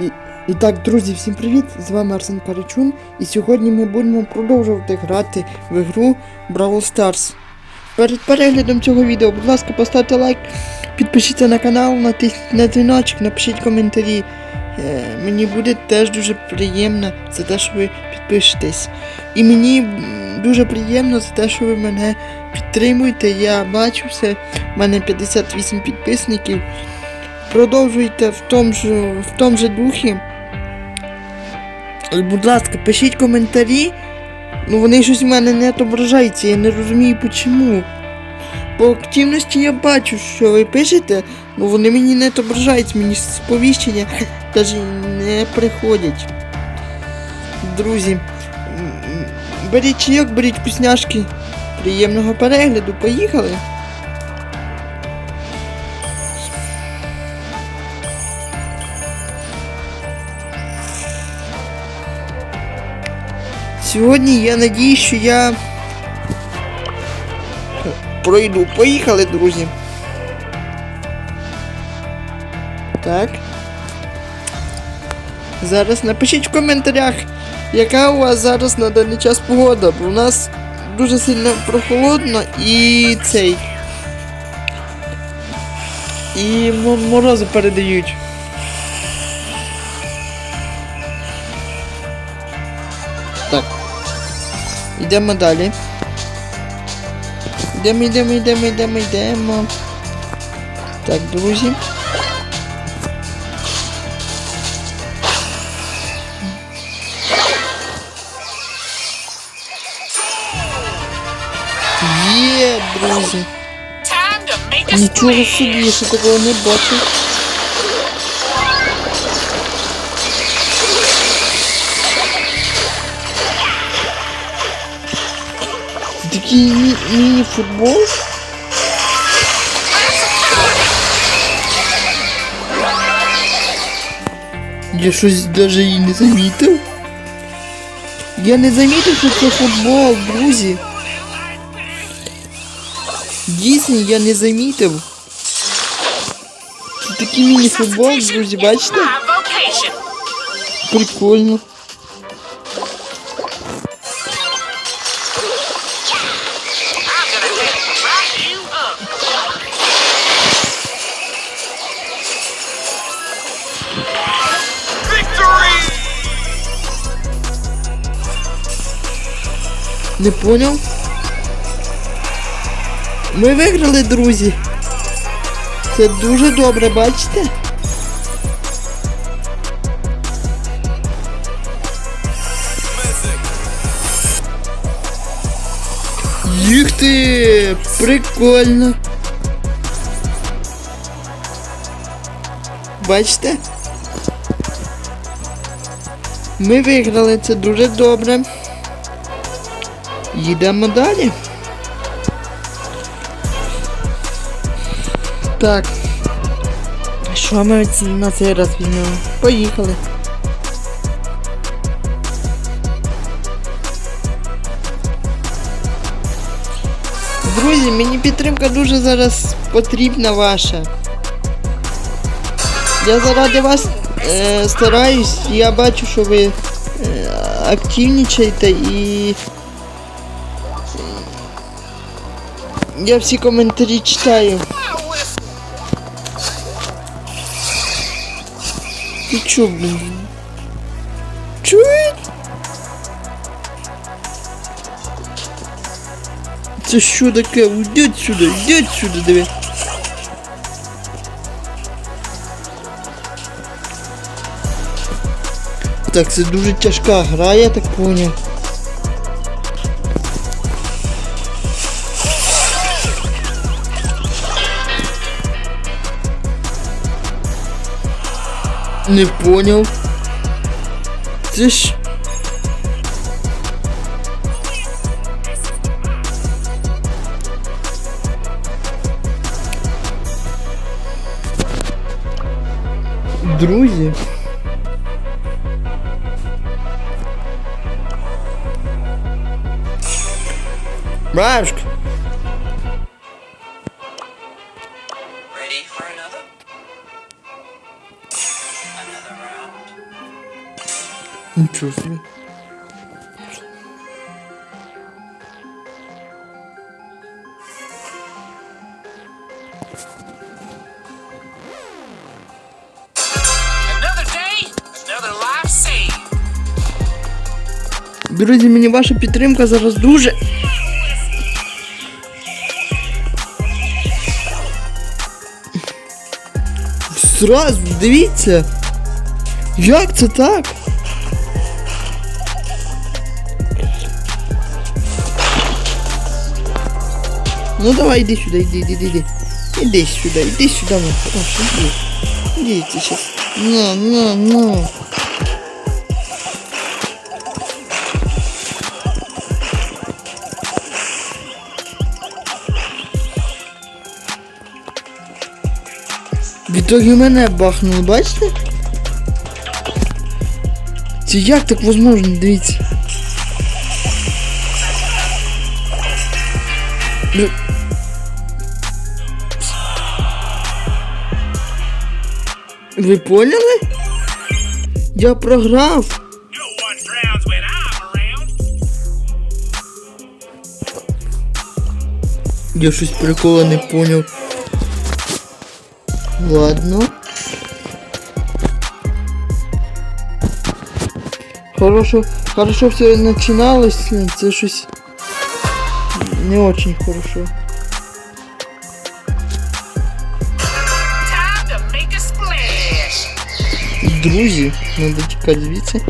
І, і так, друзі, всім привіт! З вами Арсен Карачун, і сьогодні ми будемо продовжувати грати в ігру Brawl Stars. Перед переглядом цього відео, будь ласка, поставте лайк, підпишіться на канал, натисніть на дзвіночок, напишіть коментарі. Е, мені буде теж дуже приємно за те, що ви підпишетесь. І мені дуже приємно за те, що ви мене підтримуєте. Я бачу все, в мене 58 підписників. Продовжуйте в тому ж, в тому же духі. Будь ласка, пишіть коментарі. Ну вони щось в мене не отображаються, я не розумію чому. По активності я бачу, що ви пишете, ну вони мені не отображаються, мені сповіщення навіть не приходять. Друзі, беріть чайок, беріть вкусняшки. Приємного перегляду, поїхали! Сьогодні я надію, що я пройду. Поїхали, друзі. Так. Зараз напишіть в коментарях, яка у вас зараз на даний час погода, бо у нас дуже сильно прохолодно і цей. І морози передають. Йдемо далі. Йдемо, йдемо, йдемо, йдемо, йдемо. Так, друзі. Є, друзі. Нічого собі, я ще такого не бачив. Це Такий мі- міні-футбол. Я щось навіть і не замітив. Я не замітив, що це футбол, друзі. Дійсно, я не замітив. Це такий міні-футбол, друзі, бачите? My vocation. Прикольно. Не поняв? Ми виграли, друзі. Це дуже добре, бачите? Їх ти! Прикольно. Бачите? Ми виграли, це дуже добре. Їдемо далі. Так. Що ми на цей раз візьмемо? Поїхали. Друзі, мені підтримка дуже зараз потрібна ваша. Я заради вас е, стараюсь, я бачу, що ви е, активнічаєте і Я всі коментарі читаю. Ти чо, блін? Чуєте? Це що таке? Йдіть сюди, йдіть сюди, диви. Так, це дуже тяжка гра, я так поняв. Не понял. Це ж. Друзі. Машка. Нічого собі. Another day, another life saved. Друзі, мені ваша підтримка зараз дуже. Зразу, дивіться. Як це так? Ну давай, иди сюда, иди, иди, иди, иди. Иди сюда, иди сюда, мой хороший, иди. Идите сейчас. На, на, на. В ітогі мене бахнули, бачите? Це як так возможно, дивіться. Ви поняли? Я програв. Я щось прикола не понял. Ладно. Хорошо, хорошо все начиналось, це щось не очень хорошо. Друзі, надо тікати звідси.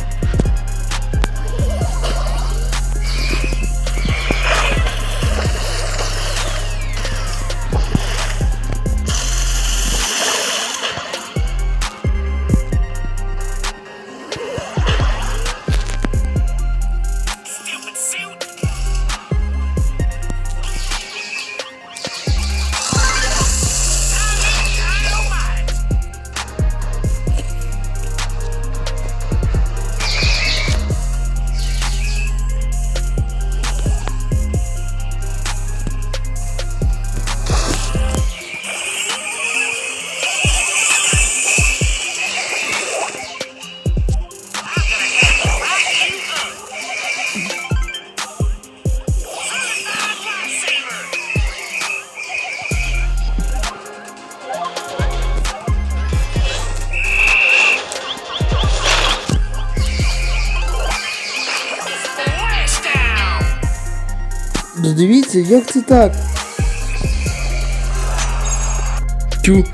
Як це так? Тю.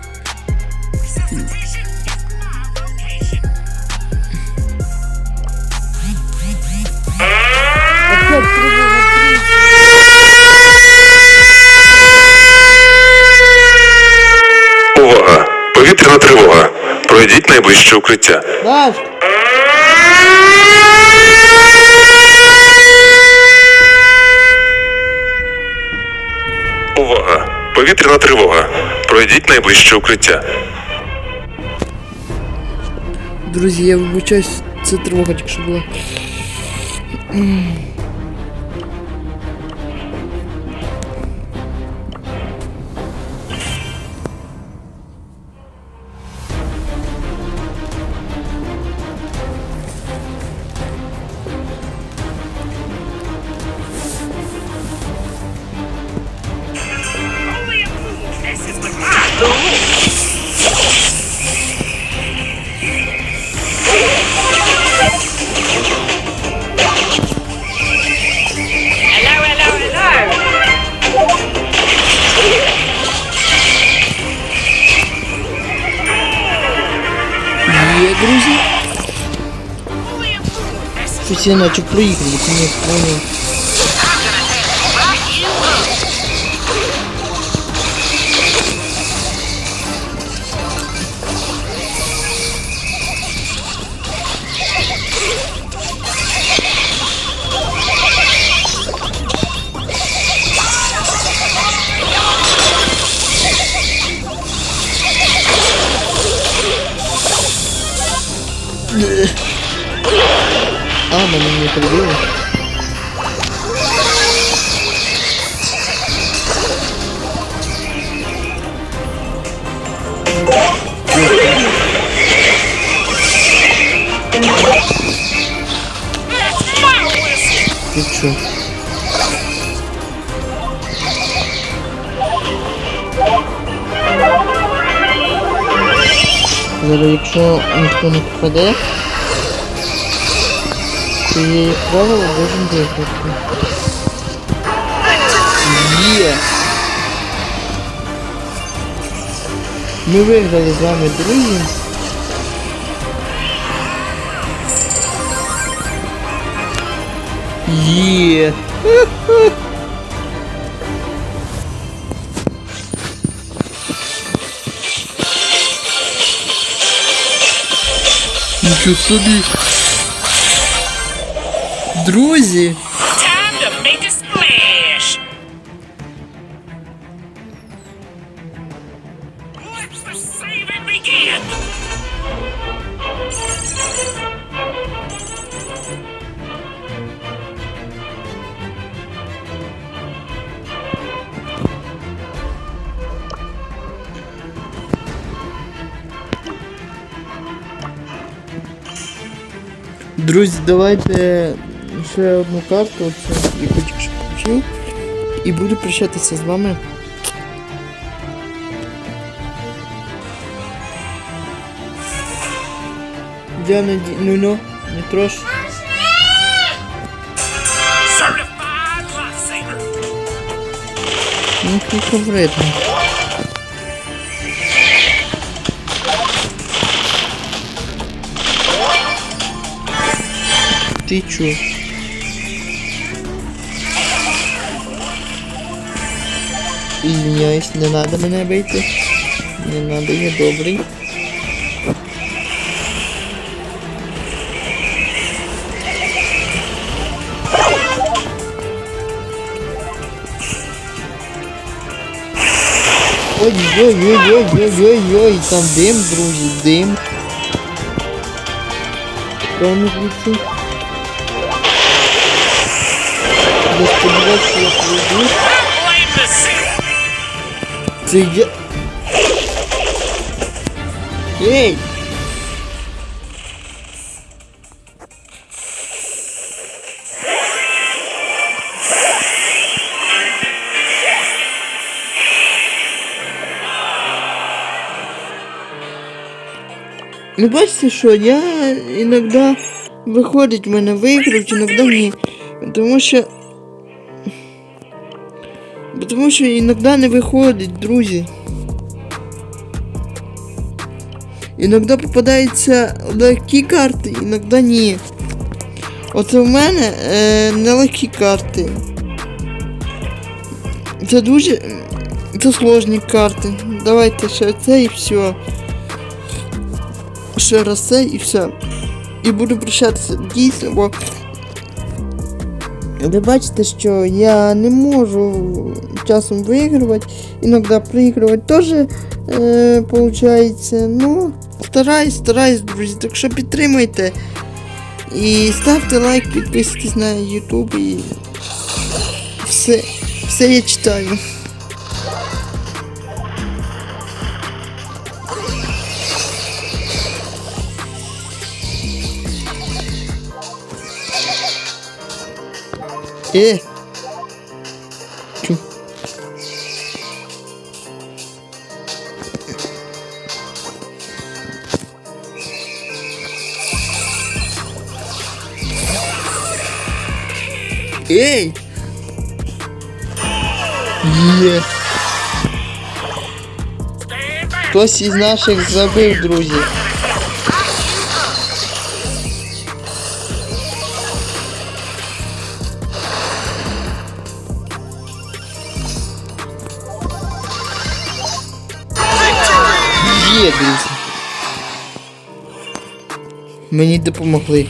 Увага! Повітряна тривога. Пройдіть найближче укриття. Даш! Увага! Повітряна тривога. Пройдіть найближче укриття. Друзі, я вибачаюсь, це тривога тільки що була. Я наче проїхав, бо не поняв. Ти чо? Зараз якщо ніхто не попаде, то я як правило должен виграти. Є! Ми виграли з вами, друзі. Є! Нічого собі. Друзі! Time to make a splash. Let the saving begin. Друзі, давайте ще одну карту, оце я тільки що включив. І буду прощатися з вами. Я наді... Ну ну, не трош. Ну тільки вредно. Ти чо? Извиняюсь, не надо мене бити. Не надо, я добрий. Ой-ой-ой-ой-ой-ой-ой, там дим, друзі, дим. Певно звідси. Я сподіваюся, я пройду. I Це я... Ей! Ну бачите, що я іноді виходить в мене виграють, іноді ні. Тому що. Тому що іноді не виходить, друзі. Іноді попадаються легкі карти, іноді ні. Оце в мене е, нелегкі карти. Це дуже. Це сложні карти. Давайте ще це і все. Ще раз це і все. І буду прощатися дійсно, бо ви бачите, що я не можу часом виігрувати, іноді проігрувати теж е, виходить. Ну, стараюсь, стараюсь, друзі. Так що підтримуйте. І ставте лайк, підписуйтесь на YouTube і все, все я читаю. Е! Чу. Ей! Є! Stand back. Хтось із наших забив, друзі. Є, друзі. Мені допомогли.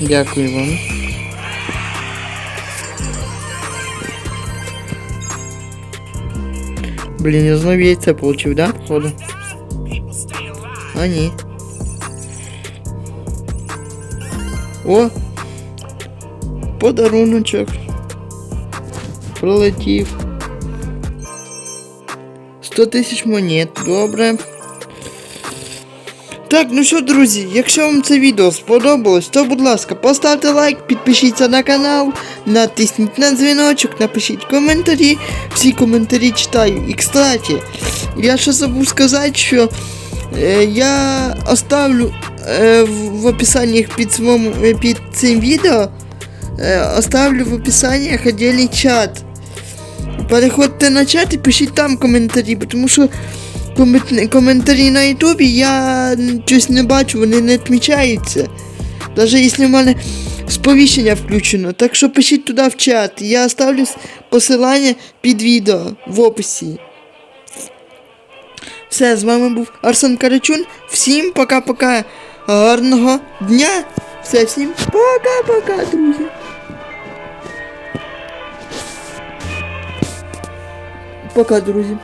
Дякую вам. Блін, я знову яйце получив, да, походу? People stay alive. А ні. О! Подаруночок. Пролетів. 100 тисяч монет, добре. Так, ну що, друзі, якщо вам це відео сподобалось, то будь ласка, поставте лайк, підпишіться на канал, натисніть на дзвіночок, напишіть коментарі. Всі коментарі читаю. І кстати, я ще забув сказати, що е, я оставлю е, в, описанні під, е, під цим відео. е, Оставлю в описанні отдельний чат. Переходьте на чат і пишіть там коментарі, тому що коментарі на Ютубі я щось не бачу, вони не відмічаються. Навіть якщо в мене сповіщення включено. Так що пишіть туди в чат. Я оставлю с- посилання під відео в описі. Все, з вами був Арсен Карачун. Всім пока-пока. Гарного дня. Все, всім пока-пока, друзі. Пока, друзі.